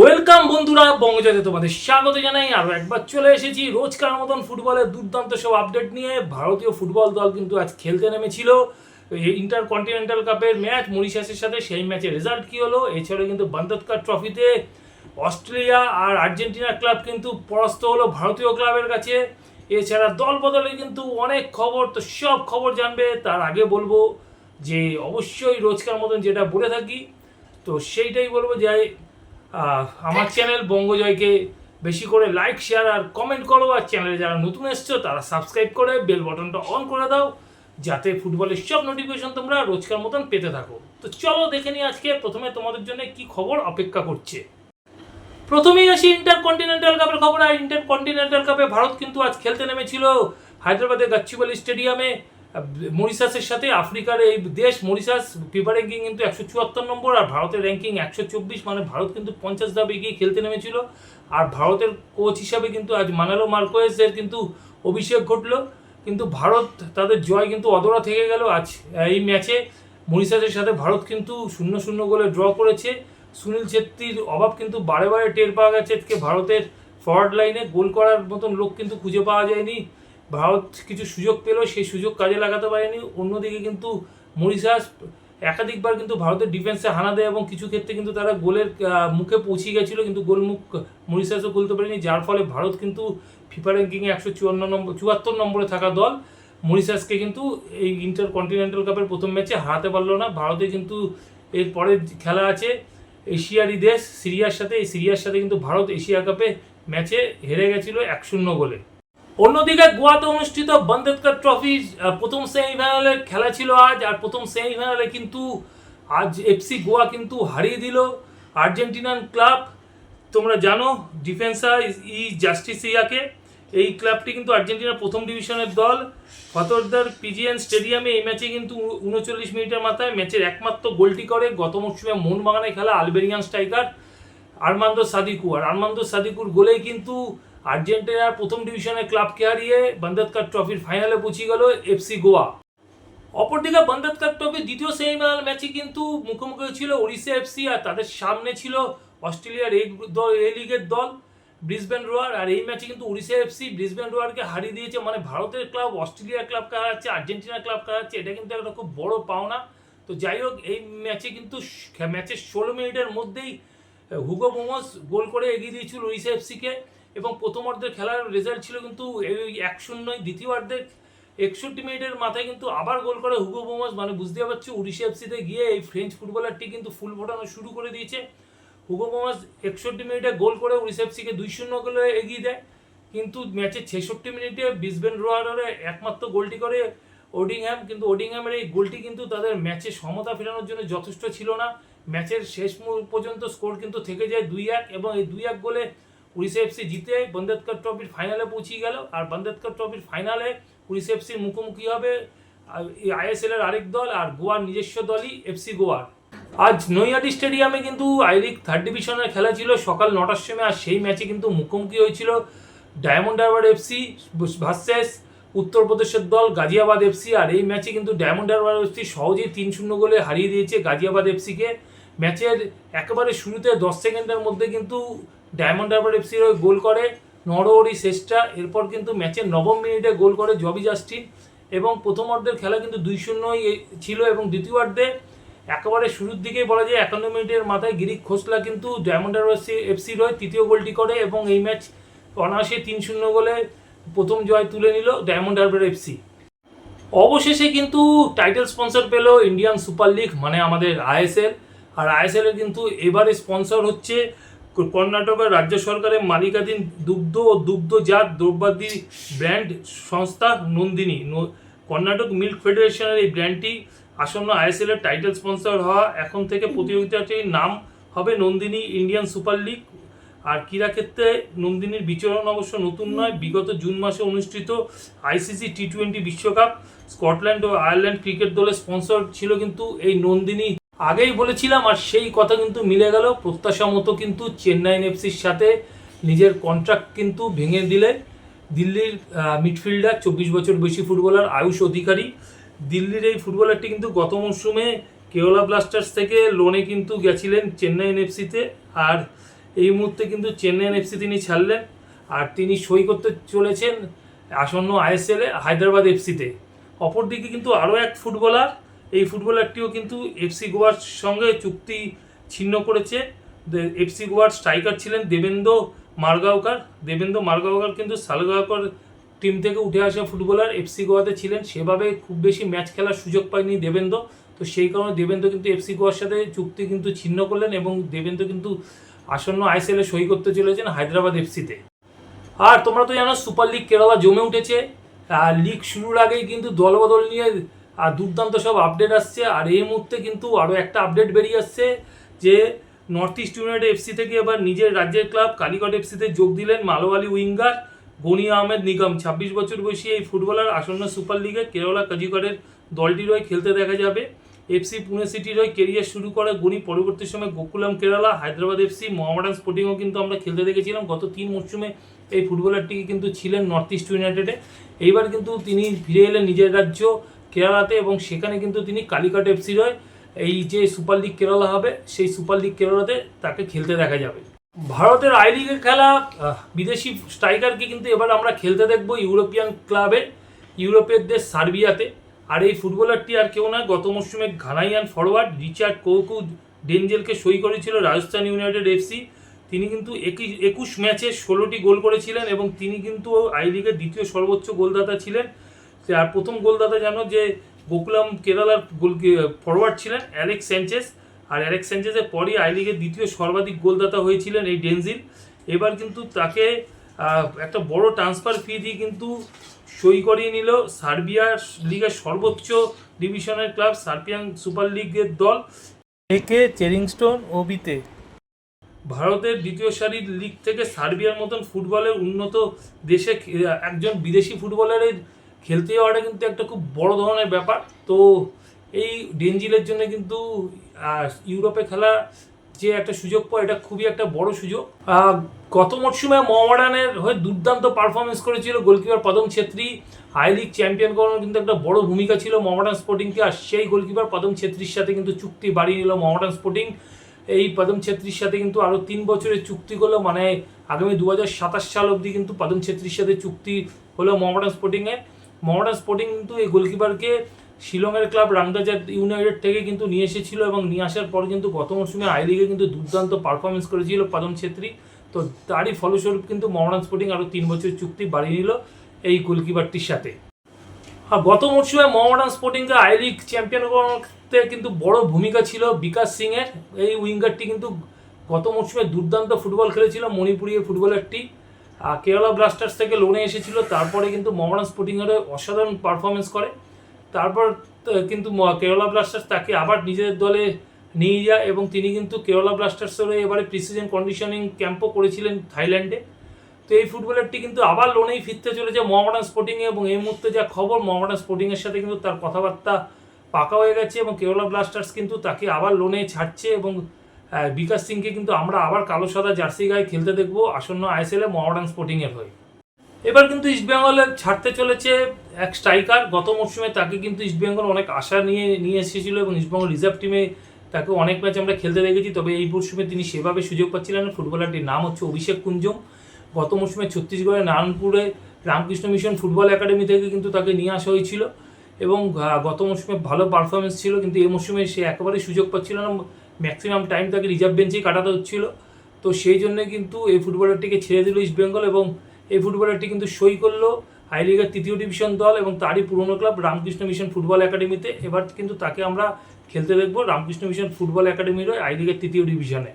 Welcome বন্ধুরা বঙ্গজাতে তোমাদের স্বাগত জানাই। আরও একবার চলে এসেছি রোজকার মতন ফুটবলের দুর্দান্ত সব আপডেট নিয়ে। ভারতীয় ফুটবল দল কিন্তু আজ খেলতে নেমেছিল। ইন্টার কন্টিনেন্টাল কাপের ম্যাচ, মরিশাসের সাথে সেই ম্যাচের রেজাল্ট কী হলো? এছাড়া কিন্তু বান্দতকার ট্রফিতে অস্ট্রেলিয়া আর আর্জেন্টিনা ক্লাব কিন্তু পরাস্ত হলো ভারতীয় ক্লাবের কাছে। এছাড়া দল বদলে কিন্তু অনেক খবর, তো সব খবর জানবে। তার আগে বলব যে, অবশ্যই রোজকার মতন যেটা বলে থাকি, তো সেইটাই বলব যে আমার চ্যানেল বঙ্গজয়কে বেশি করে লাইক শেয়ার আর কমেন্ট করো। আর চ্যানেলে যারা নতুন এসছো তারা সাবস্ক্রাইব করে বেল বাটনটা অন করে দাও যাতে ফুটবলের সব নোটিফিকেশন তোমরা রোজকার মতন পেতে থাকো। তো চলো দেখে নিই আজকে প্রথমে তোমাদের জন্য কি খবর অপেক্ষা করছে। প্রথমেই আসি ইন্টার কন্টিনেন্টাল কাপের খবর। আর ইন্টার কন্টিনেন্টাল কাপে ভারত কিন্তু আজ খেলতে নেমেছিল হায়দ্রাবাদের গাচ্চিবালি স্টেডিয়ামে মরিশাসের সাথে আফ্রিকার এই দেশ, মরিশাস ফিফা র্যাঙ্কিং কিন্তু একশো চুয়াত্তর নম্বর আর ভারতের র্যাঙ্কিং একশো চব্বিশ মানে ভারত কিন্তু পঞ্চাশ ধাপে গিয়ে খেলতে নেমেছিল। আর ভারতের কোচ হিসাবে কিন্তু আজ মানালো মার্কোয়েসের কিন্তু অভিষেক ঘটলো। কিন্তু ভারত তাদের জয় কিন্তু অদরা থেকে গেল। আজ এই ম্যাচে মরিশাসের সাথে ভারত কিন্তু শূন্য শূন্য গোলে ড্র করেছে। সুনীল ছেত্রীর অভাব কিন্তু বারে বারে টের পাওয়া গেছে। ভারতের ফরওয়ার্ড লাইনে গোল করার মতন লোক কিন্তু খুঁজে পাওয়া যায়নি। ভারত কিছু সুযোগ পেল সেই সুযোগ কাজে লাগাতে পারেনি। অন্যদিকে কিন্তু মরিশাস একাধিকবার কিন্তু ভারতের ডিফেন্সে হানা দেয় এবং কিছু ক্ষেত্রে কিন্তু তারা গোলের মুখে পৌঁছে গেছিল, কিন্তু গোলমুখ মরিশাসও খুলতে পারেনি, যার ফলে ভারত কিন্তু ফিফা র্যাঙ্কিংয়ে একশো চুয়ান্ন নম্বর, চুয়াত্তর নম্বরে থাকা দল। মরিশাসকে কিন্তু এই ইন্টার কন্টিনেন্টাল কাপের প্রথম ম্যাচে হারাতে পারল না। ভারতে কিন্তু এর পরের খেলা আছে এশিয়ারই দেশ, সিরিয়ার সাথে, এই সিরিয়ার সাথে কিন্তু ভারত এশিয়া কাপে ম্যাচে হেরে গেছিল এক শূন্য গোলে। অন্যদিকে গোয়াতে অনুষ্ঠিত বন্দেতকর ট্রফি প্রথম সেমিফাইনালে খেলা ছিল আজ, আর প্রথম সেমিফাইনালে কিন্তু আজ এফসি গোয়া কিন্তু হারিয়ে দিল। আর্জেন্টিনান ক্লাব, তোমরা জানো ডিফেন্সা ই জাস্টিসিয়াকে এই ক্লাবটি কিন্তু আর্জেন্টিনার প্রথম ডিভিশনের দল। ফতরদার পিজিএন স্টেডিয়ামে এই ম্যাচে কিন্তু উনচল্লিশ মিনিটের মাথায় ম্যাচের একমাত্র গোলটি করে। গত মরশুমে মোহনবাগানে খেলা আলবেরিয়ান স্ট্রাইকার আরমান্দো সাদিকু আর আরমান্দো সাদিকুর গোলেই কিন্তু আর্জেন্টিনার প্রথম ডিভিশনের ক্লাবকে হারিয়ে বান্দাতকার ট্রফির ফাইনালে পৌঁছে গেল এফসি গোয়া। অপরদিকে বান্দাতকার ট্রফির দ্বিতীয় সেমিফাইনাল ম্যাচে কিন্তু মুখোমুখি ছিল ওড়িশা এফসি আর তাদের সামনে ছিল অস্ট্রেলিয়ার এই দল এ লিগের দল, ব্রিসবেন রোয়ার। আর এই ম্যাচে কিন্তু ওড়িশা এফসি ব্রিসবেন রোয়ারকে হারিয়ে দিয়েছে। মানে ভারতের ক্লাব অস্ট্রেলিয়ার ক্লাবকে হারাচ্ছে, আর্জেন্টিনার ক্লাবকে হারাচ্ছে, এটা কিন্তু একটা খুব বড় পাওনা। তো যাই হোক, এই ম্যাচে কিন্তু ম্যাচের ষোলো মিনিটের মধ্যেই হুগো মোমোস গোল করে এগিয়ে দিয়েছিল ওড়িশা এফসিকে এবং প্রথমার্ধের খেলার রেজাল্ট ছিল কিন্তু এক শূন্যই দ্বিতীয়ার্ধের একষট্টি মিনিটের মাথায় কিন্তু আবার গোল করে হুগো মোমোস মানে বুঝতে পারছি, উড়িষ্যা এফসিতে গিয়ে এই ফ্রেঞ্চ ফুটবলারটি কিন্তু ফুল ফোটানো শুরু করে দিয়েছে। হুগো মোমোস একষট্টি মিনিটে গোল করে উড়িষ্যা এফসিকে দুই শূন্য গোলে এগিয়ে দেয়। কিন্তু ম্যাচের ছেষট্টি মিনিটে বিসবেন রোয়ারে একমাত্র গোলটি করে ওডিংহ্যাম কিন্তু ওডিংহ্যামের এই গোলটি কিন্তু তাদের ম্যাচে সমতা ফেরানোর জন্য যথেষ্ট ছিল না। ম্যাচের শেষ পর্যন্ত স্কোর কিন্তু থেকে যায় দুই এক এবং এই দুই এক গোলে উড়িষ্যা এফসি জিতে বন্দেতকর ট্রফির ফাইনালে পৌঁছে গেল। আর বন্দেতকর ট্রফির ফাইনালে উড়িষ্যা এফসির মুখোমুখি হবে আইএসএল এর আরেক দল আর গোয়ার নিজস্ব দলই এফসি গোয়ার আজ নৈহাটি স্টেডিয়ামে কিন্তু আই লিগ থার্ড ডিভিশনের খেলা ছিল। সকাল নটার সময় আর সেই ম্যাচে কিন্তু মুখোমুখি হয়েছিল ডায়মন্ড হারবার এফসি ভার্সেস উত্তরপ্রদেশের দল, গাজিয়াবাদ এফসি। আর এই ম্যাচে কিন্তু ডায়মন্ড হারবার এফসি সহজেই তিন শূন্য গোলে হারিয়ে দিয়েছে গাজিয়াবাদ এফসিকে। ম্যাচের একেবারে শুরুতে দশ সেকেন্ডের মধ্যে কিন্তু ডায়মন্ড হারবার এফসির ওই গোল করে নরওরি শেষটা, এরপর কিন্তু ম্যাচের নবম মিনিটে গোল করে জবি জাস্টিন এবং প্রথম অর্ধের খেলা কিন্তু দুই শূন্যই ছিল এবং দ্বিতীয় অর্ধে একেবারে শুরুর দিকেই বলা যায় একান্ন মিনিটের মাথায় গিরিক খোসলা কিন্তু ডায়মন্ড হারবার এফসির হয়ে তৃতীয় গোলটি করে এবং এই ম্যাচ অনায়াসে তিন শূন্য গোলে প্রথম জয় তুলে নিল ডায়মন্ড হারবার এফসি। অবশেষে কিন্তু টাইটেল স্পন্সর পেল ইন্ডিয়ান সুপার লিগ মানে আমাদের আইএসএল। আর আইএসএলের কিন্তু এবারে স্পন্সর হচ্ছে কর্ণাটকের রাজ্য সরকারের মালিকাধীন দুগ্ধ ও দুগ্ধজাত দ্রব্যাদি ব্র্যান্ড সংস্থা নন্দিনী। কর্ণাটক মিল্ক ফেডারেশনের এই ব্র্যান্ডটি আসন্ন আইএসএল এর টাইটেল স্পন্সর হওয়া এখন থেকে প্রতিযোগিতাটির নাম হবে নন্দিনী ইন্ডিয়ান সুপার লিগ। আর ক্রীড়াক্ষেত্রে নন্দিনীর বিচরণ অবশ্য নতুন নয়। বিগত জুন মাসে অনুষ্ঠিত আইসিসি টি টোয়েন্টি বিশ্বকাপ স্কটল্যান্ড ও আয়ারল্যান্ড ক্রিকেট দলের স্পন্সর ছিল কিন্তু এই নন্দিনী আগেই বলেছিলাম আর সেই কথা কিন্তু মিলে গেল। প্রত্যাশা মতো কিন্তু চেন্নাইন এফসির সাথে নিজের কন্ট্রাক্ট কিন্তু ভেঙে দিলে দিল্লির মিডফিল্ডার চব্বিশ বছর বেশি ফুটবলার আয়ুষ অধিকারী। দিল্লির এই ফুটবলারটি কিন্তু গত মরশুমে কেওলা ব্লাস্টার্স থেকে লোনে কিন্তু গেছিলেন চেন্নাইন এফসিতে আর এই মুহূর্তে কিন্তু চেন্নাইয়েন এফসি তিনি ছাড়লেন আর তিনি সই করতে চলেছেন আসন্ন আইএসএলে হায়দ্রাবাদ এফসিতে। অপরদিকে কিন্তু আরও এক ফুটবলার এই ফুটবলারটিও কিন্তু এফসি গোয়ার সঙ্গে চুক্তি ছিন্ন করেছে। এফসি গোয়ার স্ট্রাইকার ছিলেন দেবেন্দ্র মারগাঁওকার। দেবেন্দ্র মারগাঁওকার কিন্তু সালগাঁওকর টিম থেকে উঠে আসা ফুটবলার এফসি গোয়াতে ছিলেন। সেভাবে খুব বেশি ম্যাচ খেলার সুযোগ পায়নি দেবেন্দ্র। তো সেই কারণে দেবেন্দ্র কিন্তু এফসি গোয়ার সাথে চুক্তি কিন্তু ছিন্ন করলেন এবং দেবেন্দ্র কিন্তু আসন্ন আইসিএলে সই করতে চলেছেন হায়দ্রাবাদ এফসিতে আর তোমরা তো জানো সুপার লিগ কেরালা জমে উঠেছে। লিগ শুরুর আগেই কিন্তু দলবদল নিয়ে আর দুর্দান্ত সব আপডেট আসছে। আর এই মুহূর্তে কিন্তু আরও একটা আপডেট বেরিয়ে আসছে যে নর্থ ইস্ট ইউনাইটেড এফসি থেকে এবার নিজের রাজ্যের ক্লাব কালিকট এফসিতে যোগ দিলেন মালোয়ালি উইঙ্গার গনি আহমেদ নিগম। ছাব্বিশ বছর বয়সী এই ফুটবলার আসন্ন সুপার লিগে কেরালা কাজিগড়ের দলটির হয়ে খেলতে দেখা যাবে। এফসি পুনে সিটির হয়ে কেরিয়ার শুরু করে গনি। পরবর্তী সময় গোকুলাম কেরালা, হায়দ্রাবাদ এফসি মোহামেডান স্পোর্টিংও কিন্তু আমরা খেলতে দেখেছিলাম। গত তিন মরশুমে এই ফুটবলারটি কিন্তু ছিলেন নর্থ ইস্ট ইউনাইটেডে এইবার কিন্তু তিনি ফিরে এলেন নিজের রাজ্য কেরালাতে এবং সেখানে কিন্তু তিনি কালিকাট এফসির হয়ে এই যে সুপার লিগ কেরালা হবে, সেই সুপার লিগ কেরালাতে তাকে খেলতে দেখা যাবে। ভারতের আই লিগের খেলা বিদেশি স্ট্রাইকারকে কিন্তু এবার আমরা খেলতে দেখব ইউরোপিয়ান ক্লাবে ইউরোপের দেশ সার্বিয়াতে। আর এই ফুটবলারটি আর কেউ নয়, গত মরশুমে ঘানাইয়ান ফরওয়ার্ড রিচার্ড কৌকু ডেঞ্জেলকে সই করেছিল রাজস্থান ইউনাইটেড এফসি তিনি কিন্তু একুশ একুশ ম্যাচে ষোলোটি গোল করেছিলেন এবং তিনি কিন্তু আই লিগের দ্বিতীয় সর্বোচ্চ গোলদাতা ছিলেন। আর প্রথম গোলদাতা জানো যে গোকুলাম কেরালার গোল ফরওয়ার্ড ছিলেন, অ্যালেক্স স্যাঞ্চেস আর অ্যালেক্স স্যাঞ্চেসের পরই আই লিগের দ্বিতীয় সর্বাধিক গোলদাতা হয়েছিলেন এই ডেনজিল। এবার কিন্তু তাকে একটা বড় ট্রান্সফার ফি দিয়ে কিন্তু সই করিয়ে নিল সার্বিয়া লিগের সর্বোচ্চ ডিভিশনের ক্লাব, সার্বিয়ান সুপার লিগের দল। একে চেরিংস্টোন ও বিতে ভারতের দ্বিতীয় সারির লিগ থেকে সার্বিয়ার মতন ফুটবলের উন্নত দেশে একজন বিদেশি ফুটবলারের খেলতে যাওয়াটা কিন্তু একটা খুব বড় ধরনের ব্যাপার। তো এই ডেঞ্জিলের জন্য কিন্তু ইউরোপে খেলা যে একটা সুযোগ পায়, এটা খুবই একটা বড় সুযোগ। গত মরশুমে মোহামেডানের হয়ে দুর্দান্ত পারফরমেন্স করেছিল goalkeeper Padam Chhetri. I League champion করানোর কিন্তু একটা বড় ভূমিকা ছিল মোহামেডান স্পোর্টিংকে আর সেই গোলকিপার পদম ছেত্রীর সাথে কিন্তু চুক্তি বাড়িয়ে নিল মোহামেডান স্পোর্টিং এই পদম ছেত্রীর সাথে কিন্তু আরও তিন বছরের চুক্তি করল মানে আগামী দু হাজার সাতাশ সাল অবধি কিন্তু পদম ছেত্রীর সাথে চুক্তি হলো মোহামেডান স্পোর্টিংয়ে মোহামেডান স্পোর্টিং কিন্তু এই গোলকিপারকে শিলংয়ের ক্লাব রাংদাজার ইউনাইটেড থেকে কিন্তু নিয়ে এসেছিল এবং নিয়ে আসার পর কিন্তু গত মৌসুমে আই লিগে কিন্তু দুর্দান্ত পারফরমেন্স করেছিল পদম ছেত্রী। তো তারই ফলস্বরূপ কিন্তু মোহামেডান স্পোর্টিং আরও তিন বছর চুক্তি বাড়িয়ে নিল এই গোলকিপারটির সাথে। আর গত মরশুমে মোহামেডান স্পোর্টিংকে আই লিগ চ্যাম্পিয়ন করতে কিন্তু বড় ভূমিকা ছিল বিকাশ সিংয়ের। এই উইঙ্গারটি কিন্তু গত মরশুমে দুর্দান্ত ফুটবল খেলেছিল মণিপুরি এই ফুটবলারটি। কেরালা ব্লাস্টার্স থেকে লোনে এসেছিল, তারপরে কিন্তু মোহামেডান স্পোর্টিংয়ের হয়ে অসাধারণ পারফরমেন্স করে। তারপর কিন্তু কেরালা ব্লাস্টার্স তাকে আবার নিজেদের দলে নিয়ে যায় এবং তিনি কিন্তু কেরালা ব্লাস্টার্সের হয়ে এবারে প্রিসিজন কন্ডিশনিং ক্যাম্পও করেছিলেন থাইল্যান্ডে। তো এই ফুটবলারটি কিন্তু আবার লোনেই ফিরতে চলেছে মোহামেডান স্পোর্টিংয়ে এবং এই মুহূর্তে যা খবর মোহামেডান স্পোর্টিংয়ের সাথে কিন্তু তার কথাবার্তা পাকা হয়ে গেছে এবং কেরালা ব্লাস্টার্স কিন্তু তাকে আবার লোনে ছাড়ছে এবং বিকাশ সিংকে কিন্তু আমরা আবার কালো সাদা জার্সি গায়ে খেলতে দেখব আসন্ন আইএসএলে মোহামেডান স্পোর্টিংয়ের হয়ে। এবার কিন্তু ইস্টবেঙ্গলে ছাড়তে চলেছে এক স্ট্রাইকার। গত মরশুমে তাকে কিন্তু ইস্টবেঙ্গল অনেক আশা নিয়ে নিয়ে এসেছিল এবং ইস্টবেঙ্গল রিজার্ভ টিমে তাকে অনেক ম্যাচ আমরা খেলতে দেখেছি। তবে এই মরশুমে তিনি সেভাবে সুযোগ পাচ্ছিলেন না। ফুটবলারটির নাম হচ্ছে অভিষেক কুঞ্জম। গত মরশুমে ছত্তিশগড়ের নারায়ণপুরে রামকৃষ্ণ মিশন ফুটবল একাডেমি থেকে কিন্তু তাকে নিয়ে আসা হয়েছিল। এবং গত মরশুমে ভালো পারফরমেন্স ছিল, কিন্তু এই মরশুমে সে একেবারেই সুযোগ পাচ্ছিল না। ম্যাক্সিমাম টাইম তাকে রিজার্ভ বেঞ্চেই কাটাতে হচ্ছিল। তো সেই জন্য কিন্তু এই ফুটবলারটিকে ছেড়ে দিল ইস্টবেঙ্গল এবং এই ফুটবলারটি কিন্তু সই করল আই লিগের তৃতীয় ডিভিশন দল এবং তারই পুরনো ক্লাব রামকৃষ্ণ মিশন ফুটবল একাডেমিতে এবার কিন্তু তাকে আমরা খেলতে দেখব রামকৃষ্ণ মিশন ফুটবল একাডেমির আই লিগের তৃতীয় ডিভিশনে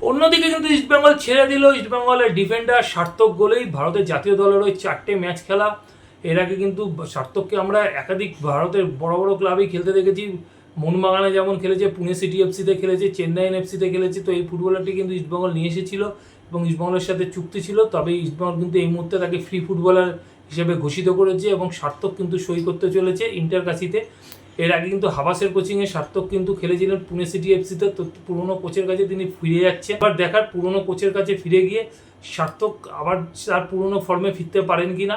অন্যদিকে কিন্তু ইস্টবেঙ্গল ছেড়ে দিল। ইস্টবেঙ্গলের ডিফেন্ডার সার্থক গোলেই ভারতের জাতীয় দলের ওই চারটে ম্যাচ খেলা। এর আগে কিন্তু সার্থককে আমরা একাধিক ভারতের বড় বড় ক্লাবেই খেলতে দেখেছি। মোহনবাগানে যেমন খেলেছে, পুনে সিটি এফসিতে খেলেছে চেন্নাইন এফসিতে খেলেছে, তো এই ফুটবলারটি কিন্তু ইস্টবেঙ্গল নিয়ে এসেছিল এবং ইস্টবেঙ্গলের সাথে চুক্তি ছিল। তবে ইস্টবেঙ্গল কিন্তু এই মুহূর্তে তাকে ফ্রি ফুটবলার হিসেবে ঘোষিত করেছে এবং সার্থক কিন্তু সই করতে চলেছে ইন্টার কাশিতে এর আগে কিন্তু হাবাসের কোচিংয়ে সার্থক কিন্তু খেলেছিলেন পুনে সিটি এফসিতে তো পুরনো কোচের কাছে তিনি ফিরে যাচ্ছে এবার দেখার পুরনো কোচের কাছে ফিরে গিয়ে সার্থক আবার তার পুরনো ফর্মে ফিরতে পারেন কি না